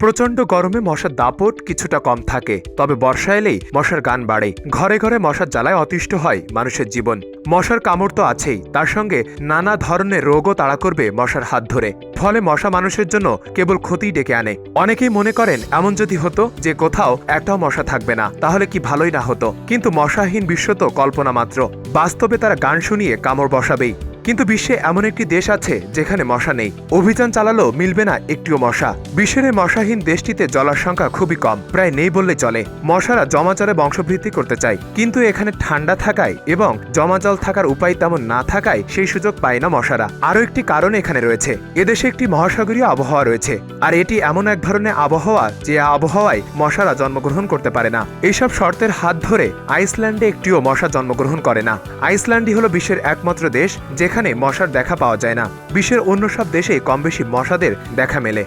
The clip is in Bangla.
প্রচণ্ড গরমে মশার দাপট কিছুটা কম থাকে, তবে বর্ষা এলেই মশার গান বাড়ে। ঘরে ঘরে মশার জ্বালায় অতিষ্ঠ হয় মানুষের জীবন। মশার কামড় তো আছেই, তার সঙ্গে নানা ধরনের রোগও তাড়া করবে মশার হাত ধরে। ফলে মশা মানুষের জন্য কেবল ক্ষতি ডেকে আনে। অনেকেই মনে করেন, এমন যদি হতো যে কোথাও একটাও মশা থাকবে না, তাহলে কি ভালোই না হতো? কিন্তু মশাহীন বিশ্ব তো কল্পনা মাত্র। বাস্তবে তারা গান শুনিয়ে কামড় বসাবেই। কিন্তু বিশ্বে এমন একটি দেশ আছে যেখানে মশা নেই। অভিযান চালালো মিলবে না একটিও মশা। বিশ্বের এই মশাহীন দেশটিতে জলার সংখ্যা খুবই কম, প্রায় নেই বললে চলে। মশারা জমাচরে বংশবৃদ্ধি করতে চায়। কিন্তু এখানে ঠান্ডা থাকায় এবং জমাজল থাকার উপায় তেমন না থাকায় সেই সুযোগ পায় না মশারা। আরও একটি কারণ এখানে রয়েছে। এদেশে একটি মহাসাগরীয় আবহাওয়া রয়েছে, আর এটি এমন এক ধরনের আবহাওয়া যে আবহাওয়ায় মশারা জন্মগ্রহণ করতে পারে না। এইসব শর্তের হাত ধরে আইসল্যান্ডে একটিও মশা জন্মগ্রহণ করে না। আইসল্যান্ডই হলো বিশ্বের একমাত্র দেশ যেখানে মশার দেখা পাওয়া যায় না। বিশ্বের অন্য সব দেশে কম বেশি মশাদের দেখা মেলে।